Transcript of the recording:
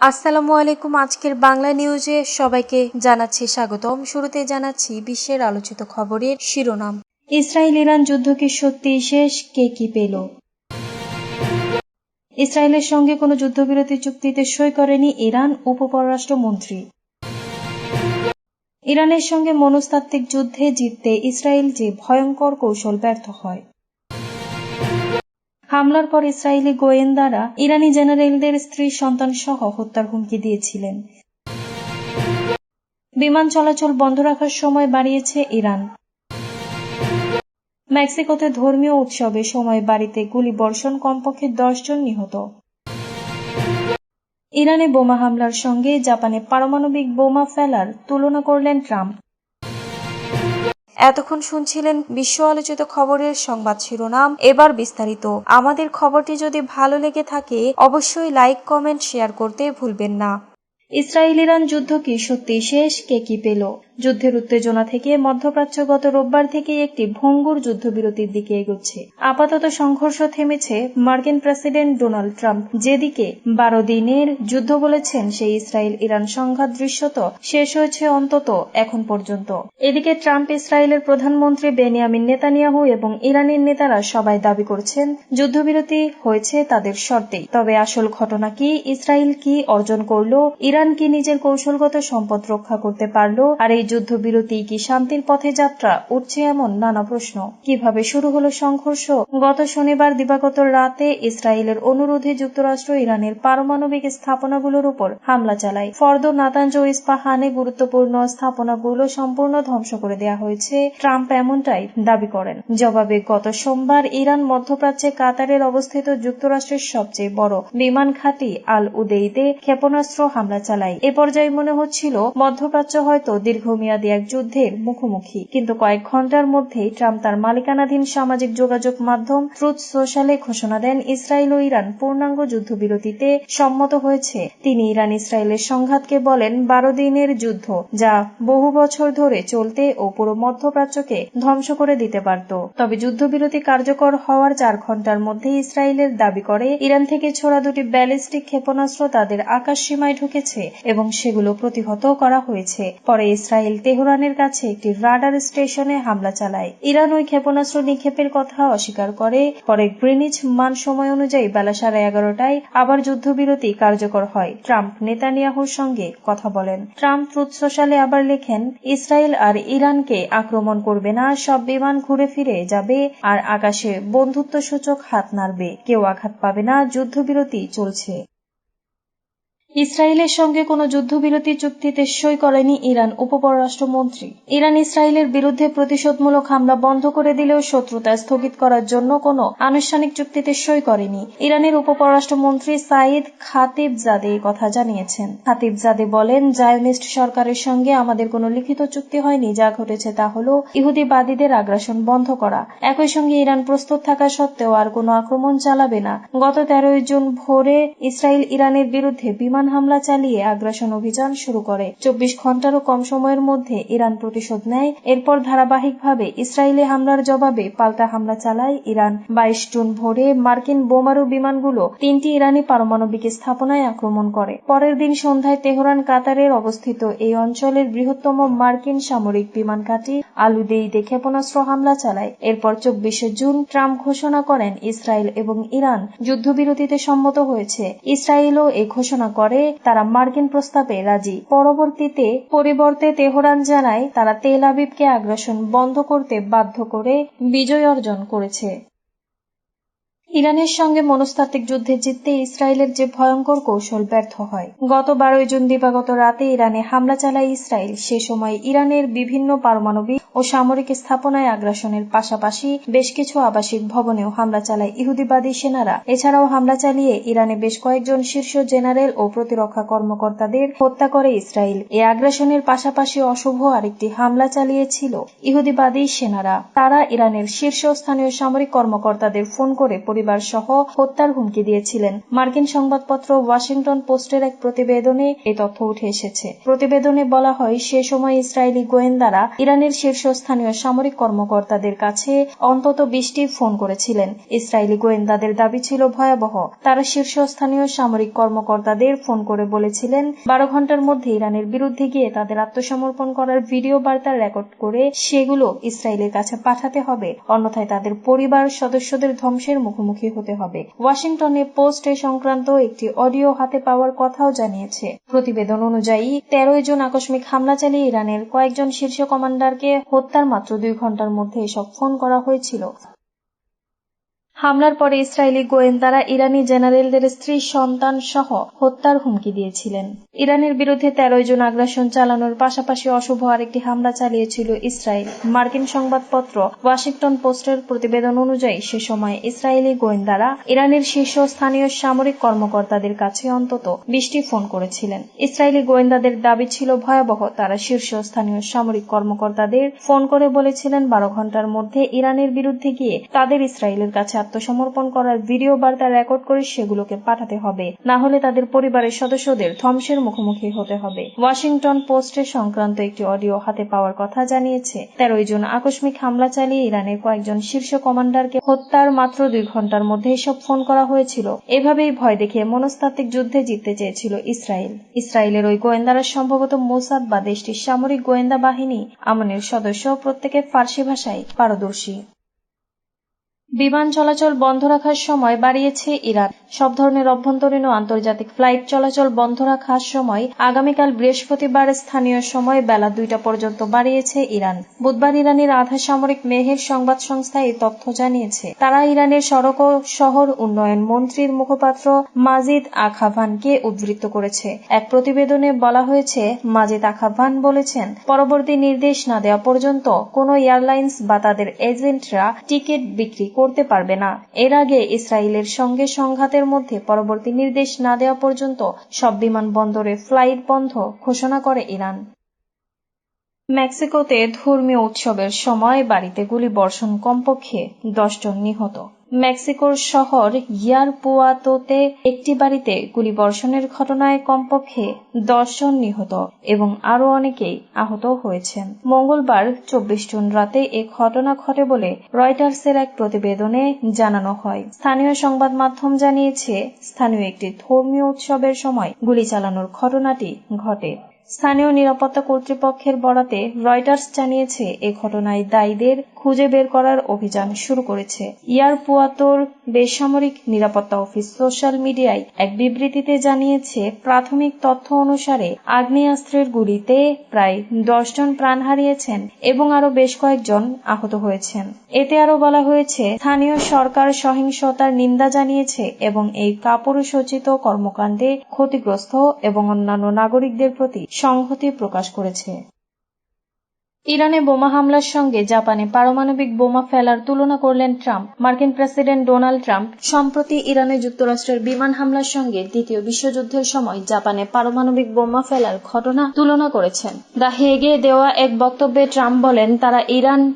আসসালামু আলাইকুম। আজকের বাংলা নিউজে সবাইকে জানাচ্ছি স্বাগতম। শুরুতে জানাচ্ছি বিশ্বের আলোচিত খবরের শিরোনাম। ইসরায়েল ইরান যুদ্ধ কি সত্যি শেষ কে কি পেল? ইসরায়েলের সঙ্গে কোনো যুদ্ধবিরতি চুক্তিতে সই করেনি ইরান উপপররাষ্ট্রমন্ত্রী ইরানের সঙ্গে মনস্তাত্ত্বিক যুদ্ধে জিততে ইসরায়েল যে ভয়ঙ্কর কৌশল ব্যর্থ হয়। হামলার পর ইসরায়েলি গোয়েন্দারা ইরানি জেনারেলদের স্ত্রী সন্তান সহ হত্যার হুমকি দিয়েছিলেন। বিমান চলাচল বন্ধ রাখার সময় বাড়িয়েছে ইরান। মেক্সিকোতে ধর্মীয় উৎসবে সময় বাড়িতে গুলি বর্ষণ কমপক্ষে জন নিহত। ইরানে বোমা হামলার সঙ্গে জাপানে পারমাণবিক বোমা ফেলার তুলনা করলেন ট্রাম্প। এতক্ষণ শুনছিলেন বিশ্ব আলোচিত খবরের সংবাদ শিরোনাম। এবার বিস্তারিত। আমাদের খবরটি যদি ভালো লেগে থাকে, অবশ্যই লাইক, কমেন্ট, শেয়ার করতে ভুলবেন না। ইসরায়েল ইরান যুদ্ধ কি সত্যি শেষ? কে কি পেল? যুদ্ধের উত্তেজনা থেকে মধ্যপ্রাচ্য গত রোববার থেকে একটি ভঙ্গুর যুদ্ধবিরতির দিকে এগোচ্ছে। আপাতত সংঘর্ষ থেমেছে মার্কিন প্রেসিডেন্ট ডোনাল্ড ট্রাম্প। যেদিকে বারো দিনের যুদ্ধ বলেছেন, সেই ইসরায়েল ইরান সংঘাত দৃশ্যত শেষ হয়েছে অন্তত এখন পর্যন্ত। এদিকে ট্রাম্প ইসরায়েলের প্রধানমন্ত্রী বেনিয়ামিন নেতানিয়াহু এবং ইরানের নেতারা সবাই দাবি করছেন, যুদ্ধবিরতি হয়েছে তাদের শর্তেই। তবে আসল ঘটনা কি, ইসরায়েল কি অর্জন করল, ইরান কি নিজের কৌশলগত সম্পদ রক্ষা করতে পারল, আর এই যুদ্ধবিরতি কি শান্তির পথে যাত্রা? উঠছে এমন নানা প্রশ্ন। কীভাবে শুরু হলো সংঘর্ষ? গত শনিবার দিবাগত রাতে ইসরায়েলের অনুরোধে যুক্তরাষ্ট্র ইরানের পারমাণবিক স্থাপনাগুলোর উপর হামলা চালায়। ফর্দ নাতাঞ্জ ইস্পাহানে গুরুত্বপূর্ণ স্থাপনাগুলো সম্পূর্ণ ধ্বংস করে দেওয়া হয়েছে। ট্রাম্প এমনটাই দাবি করেন। জবাবে, গত সোমবার ইরান মধ্যপ্রাচ্যে কাতারের অবস্থিত যুক্তরাষ্ট্রের সবচেয়ে বড় বিমান ঘাঁটি আল উদেইতে ক্ষেপণাস্ত্র হামলা চালায়। এ পর্যায়ে মনে হচ্ছিল, মধ্যপ্রাচ্য হয়তো দীর্ঘমেয়াদী এক যুদ্ধের মুখোমুখি। কিন্তু কয়েক ঘণ্টার মধ্যেই ট্রাম্প তার মালিকানাধীন সামাজিক যোগাযোগ মাধ্যম ট্রুথ সোশ্যালে ঘোষণা দেন ইসরায়েল ও ইরান পূর্ণাঙ্গ যুদ্ধবিরতিতে সম্মত হয়েছে। তিনি ইরান ইসরায়েলের সংঘাতকে বলেন বারো দিনের যুদ্ধ, যা বহু বছর ধরে চলতে ও পুরো মধ্যপ্রাচ্যকে ধ্বংস করে দিতে পারত। তবে যুদ্ধবিরতি কার্যকর হওয়ার চার ঘণ্টার মধ্যে ইসরায়েলের দাবি করে, ইরান থেকে ছোড়া দুটি ব্যালিস্টিক ক্ষেপণাস্ত্র তাদের আকাশ সীমায় ঢুকেছে এবং সেগুলো প্রতিহত করা হয়েছে। পরে ইসরায়েল তেহরানের কাছে একটি রাডার স্টেশনে হামলা চালায়। ইরান ওই ক্ষেপণাস্ত্র নিক্ষেপের কথা অস্বীকার করে। পরে গ্রিনিচ মান সময় অনুযায়ী বেলা সাড়ে এগারোটায় আবার যুদ্ধবিরতি কার্যকর হয়। ট্রাম্প নেতানিয়াহুর সঙ্গে কথা বলেন। ট্রাম্প ট্রুথ সোশ্যালে আবার লেখেন, ইসরায়েল আর ইরানকে আক্রমণ করবে না, সব বিমান ঘুরে ফিরে যাবে আর আকাশে বন্ধুত্ব সূচক হাত নাড়বে। কেউ আঘাত পাবে না, যুদ্ধবিরতি চলছে। ইসরায়েলের সঙ্গে কোনো যুদ্ধবিরতি চুক্তিতে সই করেনি ইরান উপপররাষ্ট্রমন্ত্রী। ইরান ইসরায়েলের বিরুদ্ধে প্রতিশোধমূলক হামলা বন্ধ করে দিলেও শত্রুতা স্থগিত করার জন্য কোনো আনুষ্ঠানিক চুক্তিতে সই করেনি ইরানের উপপররাষ্ট্রমন্ত্রী সাইদ খাতিব জাদে কথা জানিয়েছেন। খাতিব জাদে বলেন, জায়নিস্ট সরকারের সঙ্গে আমাদের কোনো লিখিত চুক্তি হয়নি, যা ঘটেছে তা হল ইহুদিবাদীদের আগ্রাসন বন্ধ করা। একই সঙ্গে ইরান প্রস্তুত থাকা সত্ত্বেও আর কোনো আক্রমণ চালাবে না। গত তেরোই জুন ভোরে ইসরায়েল ইরানের বিরুদ্ধে বিমান হামলা চালিয়ে আগ্রাসন অভিযান শুরু করে। চব্বিশ ঘন্টারও কম সময়ের মধ্যে ইরান প্রতিশোধ নেয়। এরপর ধারাবাহিকভাবে ইসরায়েলি হামলার জবাবে পাল্টা হামলা চালায় ইরান। বাইশ জুন ভোরে মার্কিন বোমারু বিমানগুলো তিনটি ইরানি পারমাণবিক স্থাপনায় আক্রমণ করে। পরের দিন সন্ধ্যায় তেহরান, কাতারের অবস্থিত এই অঞ্চলের বৃহত্তম মার্কিন সামরিক বিমান ঘাঁটি আলুদেইতে ক্ষেপণাস্ত্র হামলা চালায়। এরপর চব্বিশে জুন ট্রাম্প ঘোষণা করেন ইসরায়েল এবং ইরান যুদ্ধবিরতিতে সম্মত হয়েছে। ইসরায়েলও এ ঘোষণা করে। তারা মার্কিন প্রস্তাবে রাজি। পরবর্তীতে পরিবর্তে তেহরান জানায়, তারা তেল আবিবকে আগ্রাসন বন্ধ করতে বাধ্য করে বিজয় অর্জন করেছে। ইরানের সঙ্গে মনস্তাত্ত্বিক যুদ্ধে জিততে ইসরায়েলের যে ভয়ঙ্কর কৌশল ব্যর্থ হয়। গত বারোই জুন দিবাগত রাতে ইরানে হামলা চালায় ইসরায়েল। সে সময় ইরানের বিভিন্ন পারমাণবিক ও সামরিক স্থাপনায় আগ্রাসনের পাশাপাশি বেশ কিছু আবাসিক ভবনেও হামলা চালায় ইহুদিবাদী সেনারা। এছাড়াও হামলা চালিয়ে ইরানে বেশ কয়েকজন শীর্ষ জেনারেল ও প্রতিরক্ষা কর্মকর্তাদের হত্যা করে ইসরায়েল। এই আগ্রাসনের পাশাপাশি অশুভ আরেকটি হামলা চালিয়েছিল ইহুদিবাদী সেনারা। তারা ইরানের শীর্ষস্থানীয় সামরিক কর্মকর্তাদের ফোন করে পরিবার পরিবার সহ হত্যার হুমকি দিয়েছিলেন। মার্কিন সংবাদপত্র ওয়াশিংটন পোস্টের এক প্রতিবেদনে এই তথ্য উঠে এসেছে। প্রতিবেদনে বলা হয়, সে সময় ইসরায়েলি গোয়েন্দারা ইরানের শীর্ষস্থানীয় সামরিক কর্মকর্তাদের কাছে অন্তত বিশটি ফোন করেছিলেন। ইসরায়েলি গোয়েন্দাদের দাবি ছিল ভয়াবহ। তারা শীর্ষস্থানীয় সামরিক কর্মকর্তাদের ফোন করে বলেছিলেন, বারো ঘণ্টার মধ্যে ইরানের বিরুদ্ধে গিয়ে তাদের আত্মসমর্পণ করার ভিডিও বার্তা রেকর্ড করে সেগুলো ইসরায়েলের কাছে পাঠাতে হবে। অন্যথায় তাদের পরিবার সদস্যদের ধ্বংসের মুখোমুখি হতে হবে। ওয়াশিংটনে পোস্ট এ সংক্রান্ত একটি অডিও হাতে পাওয়ার কথাও জানিয়েছে। প্রতিবেদন অনুযায়ী, তেরোই জন আকস্মিক হামলা চালিয়ে ইরানের কয়েকজন শীর্ষ কমান্ডারকে হত্যার মাত্র দুই ঘণ্টার মধ্যে এসব ফোন করা হয়েছিল। হামলার পরে ইসরায়েলি গোয়েন্দারা ইরানি জেনারেলদের স্ত্রী, সন্তান সহ হত্যার হুমকি দিয়েছিলেন। ইরানের বিরুদ্ধে তেরোই জন আগ্রাসন চালানোর পাশাপাশি অশুভ আরেকটি হামলা চালিয়েছিল ইসরায়েল। মার্কিন সংবাদপত্র ওয়াশিংটন পোস্টের প্রতিবেদন অনুযায়ী, সে সময় ইসরায়েলি গোয়েন্দারা ইরানের শীর্ষ স্থানীয় সামরিক কর্মকর্তাদের কাছে অন্তত বিশটি ফোন করেছিলেন। ইসরায়েলি গোয়েন্দাদের দাবি ছিল ভয়াবহ, তারা শীর্ষ স্থানীয় সামরিক কর্মকর্তাদের ফোন করে বলেছিলেন, বারো ঘণ্টার মধ্যে ইরানের বিরুদ্ধে গিয়ে তাদের ইসরায়েলের কাছে আত্মসমর্পণ করার ভিডিও বার্তা রেকর্ড করে সেগুলোকে পাঠাতে হবে। না হলে তাদের পরিবারের সদস্যদের ধ্বংসের মুখোমুখি হতে হবে। ওয়াশিংটন পোস্টে সংক্রান্ত একটি অডিও হাতে পাওয়ার কথা জানিয়েছে। তেরোই জন আকস্মিক হামলা চালিয়ে ইরানের কয়েকজন শীর্ষ কমান্ডারকে হত্যার মাত্র দুই ঘণ্টার মধ্যে এসব ফোন করা হয়েছিল। এভাবেই ভয় দেখিয়ে মনস্তাত্ত্বিক যুদ্ধে জিততে চেয়েছিল ইসরায়েল। ইসরায়েলের ওই গোয়েন্দারা সম্ভবত মোসাদ বা দেশটির সামরিক গোয়েন্দা বাহিনী, আমনের সদস্য প্রত্যেকে ফার্সি ভাষায় পারদর্শী। বিমান চলাচল বন্ধ রাখার সময় বাড়িয়েছে ইরান। সব ধরনের অভ্যন্তরীণ ও আন্তর্জাতিক ফ্লাইট চলাচল বন্ধ রাখার সময় আগামীকাল বৃহস্পতিবার স্থানীয় সময় বেলা দুইটা পর্যন্ত বাড়িয়েছে ইরান। বুধবার ইরানের আধা সামরিক মেহের সংবাদ সংস্থা এই তথ্য জানিয়েছে। তারা ইরানের সড়ক ও শহর উন্নয়ন মন্ত্রীর মুখপাত্র মাজিদ আখাভানকে উদ্ধৃত করেছে। এক প্রতিবেদনে বলা হয়েছে, মাজিদ আখাভান বলেছেন, পরবর্তী নির্দেশ না দেওয়া পর্যন্ত কোনো এয়ারলাইন্স বা তাদের এজেন্টরা টিকিট বিক্রি করতে পারবে না। এর আগে ইসরায়েলের সঙ্গে সংঘাতের মধ্যে পরবর্তী নির্দেশ না দেওয়া পর্যন্ত সব বিমানবন্দরে ফ্লাইট বন্ধ ঘোষণা করে ইরান। মেক্সিকোতে ধর্মীয় উৎসবের সময় বাড়িতে গুলি বর্ষণ কমপক্ষে দশজন নিহত। মেক্সিকোর শহর ইয়ারপুয়াতোতে একটি বাড়িতে গুলিবর্ষণের ঘটনায় কমপক্ষে দশজন নিহত এবং আরও অনেকেই আহত হয়েছেন। মঙ্গলবার চব্বিশ জুন রাতে এ ঘটনা ঘটে বলে রয়টার্সের এক প্রতিবেদনে জানানো হয়। স্থানীয় সংবাদ মাধ্যম জানিয়েছে, স্থানীয় একটি ধর্মীয় উৎসবের সময় গুলি চালানোর ঘটনাটি ঘটে। স্থানীয় নিরাপত্তা কর্তৃপক্ষের বরাতে রয়টার্স জানিয়েছে, এ ঘটনায় দায়ীদের খুঁজে বের করার অভিযান শুরু করেছে। ইয়ারপুয়াতোর বেসামরিক নিরাপত্তা অফিস সোশ্যাল মিডিয়ায় এক বিবৃতিতে জানিয়েছে, প্রাথমিক তথ্য অনুসারে আগ্নেয়াস্ত্রের গুলিতে প্রায় দশজন প্রাণ হারিয়েছেন এবং আরও বেশ কয়েকজন আহত হয়েছেন। এতে আরও বলা হয়েছে, স্থানীয় সরকার সহিংসতার নিন্দা জানিয়েছে এবং এই কাপুরুষোচিত কর্মকাণ্ডে ক্ষতিগ্রস্ত এবং অন্যান্য নাগরিকদের প্রতি সংহতি প্রকাশ করেছে। ইরানে বোমা হামলার সঙ্গে জাপানে পারমাণবিক বোমা ফেলার তুলনা করলেন ট্রাম্প। মার্কিন প্রেসিডেন্ট ডোনাল্ড ট্রাম্প সম্প্রতি ইরানে যুক্তরাষ্ট্রের বিমান হামলার সঙ্গে দ্বিতীয় বিশ্বযুদ্ধের সময় জাপানে পারমাণবিক বোমা ফেলার ঘটনা তুলনা করেছেন। দা হেগে দেওয়া এক বক্তব্যে ট্রাম্প বলেন, তারা ইরান